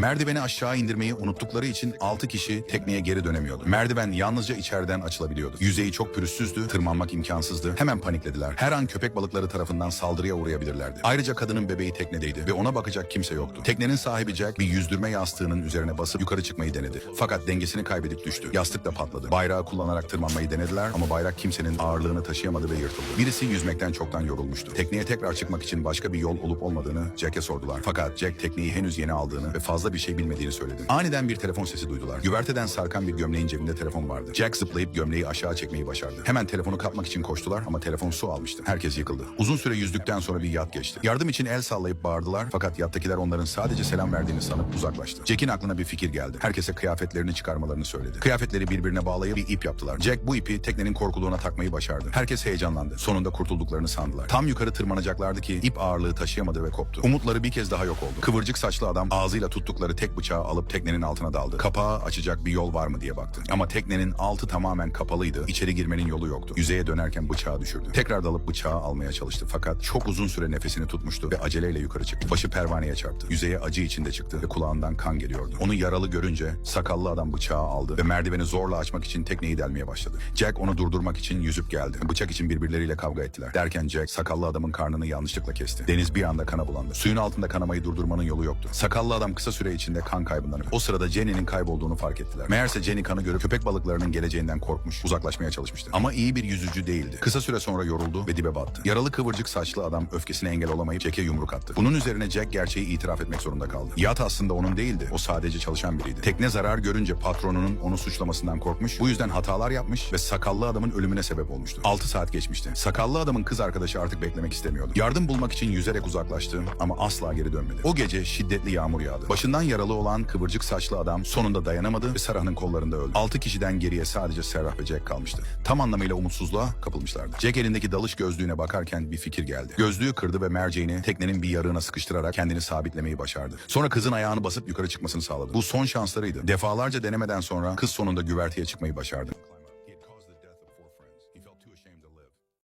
Merdiveni aşağı indirmeyi unuttukları için 6 kişi tekneye geri dönemiyordu. Merdiven yalnızca içeriden açılabiliyordu. Yüzeyi çok pürüzsüzdü, tırmanmak imkansızdı. Hemen paniklediler. Her an köpek balıkları tarafından saldırıya uğrayabilirlerdi. Ayrıca kadının bebeği teknedeydi ve ona bakacak kimse yoktu. Teknenin sahibi Jack bir yüzdürme yastığının üzerine basıp yukarı çıkmayı denedi. Fakat dengesini kaybedip düştü. Yastık da patladı. Bayrağı kullanarak tırmanmayı denediler ama bayrak kimsenin ağırlığını taşıyamadı ve yırtıldı. Birisi yüzmekten çoktan yorulmuştu. Tekneye tekrar çıkmak için başka bir yol olup olmadığını Jack'e sordular. Fakat Jack tekneyi henüz yeni aldığını ve fazla bir şey bilmediğini söyledi. Aniden bir telefon sesi duydular. Güverteden sarkan bir gömleğin cebinde telefon vardı. Jack zıplayıp gömleği aşağı çekmeyi başardı. Hemen telefonu kapmak için koştular ama telefon su almıştı. Herkes yıkıldı. Uzun süre yüzdükten sonra bir yat geçti. Yardım için el sallayıp bağırdılar fakat yattakiler onların sadece selam verdiğini sanıp uzaklaştı. Jack'in aklına bir fikir geldi. Herkese kıyafetlerini çıkarmalarını söyledi. Kıyafetleri birbirine bağlayıp bir ip yaptılar. Jack bu ipi teknenin korkuluğuna takmayı başardı. Herkes heyecanlandı. Sonunda kurtulduklarını sandılar. Tam yukarı tırmanacaklardı ki ip ağırlığı taşıyamadı ve koptu. Umutları bir kez daha yok oldu. Kıvırcık saçlı adam ağzıyla tuttukları tek bıçağı alıp teknenin altına daldı. Kapağı açacak bir yol var mı diye baktı. Ama teknenin altı tamamen kapalıydı. İçeri girmenin yolu yoktu. Yüzeye dönerken bıçağı düşürdü. Tekrar dalıp bıçağı almaya çalıştı. Fakat çok uzun süre nefesini tutmuştu ve aceleyle yukarı çıktı. Başı pervaneye çarptı. Yüzeye acı içinde çıktı ve kulağından kan geliyordu. Onu yaralı görünce sakallı adam bıçağı aldı ve merdiveni zorla açmak için tekneyi delmeye başladı. Jack onu durdurmak için yüzüp geldi. Bıçak için birbirleriyle kavga ettiler. Derken Jack sakallı adamın karnını yanlışlıkla kesti. Deniz bir anda kana bulandı. Suyun altında kanamayı durdurmanın yolu yoktu. Sakallı adam kısa süre içinde kan kaybından öldü. O sırada Jenny'nin kaybolduğunu fark ettiler. Meğerse Jenny kanı görüp köpek balıklarının geleceğinden korkmuş, uzaklaşmaya çalışmıştı. Ama iyi bir yüzücü değildi. Kısa süre sonra yoruldu ve dibe battı. Yaralı kıvırcık saçlı adam öfkesine engel olamayıp Jack'e yumruk attı. Bunun üzerine Jack gerçeği itiraf etmek zorunda kaldı. Yat aslında onun değildi. O sadece çalışan biriydi. Tekne zarar görünce patronunun onu suçlamasından korkmuş. Bu yüzden hatalar yapmış ve sakallı adamın ölümüne sebep olmuştu. 6 saat geçmişti. Sakallı adamın kız arkadaşı artık beklemek istemiyordu. Yardım bulmak için yüzerek uzaklaştı ama asla geri dönmedi. O gece şiddetli yağmur yağdı. Başından yaralı olan kıvırcık saçlı adam sonunda dayanamadı ve Sarah'ın kollarında öldü. 6 kişiden geriye sadece Serah ve Jack kalmıştı. Tam anlamıyla umutsuzluğa kapılmışlardı. Jack elindeki dalış gözlüğüne bakarken bir fikir geldi. Gözlüğü kırdı ve merceğini teknenin bir yarığına sıkıştırarak kendini sabitlemeyi başardı. Sonra kızın ayağını basıp yukarı çıkmasını sağladı. Bu son şanslarıydı. Defalarca denemeden sonra kız sonunda güverteye çıkmayı başardı.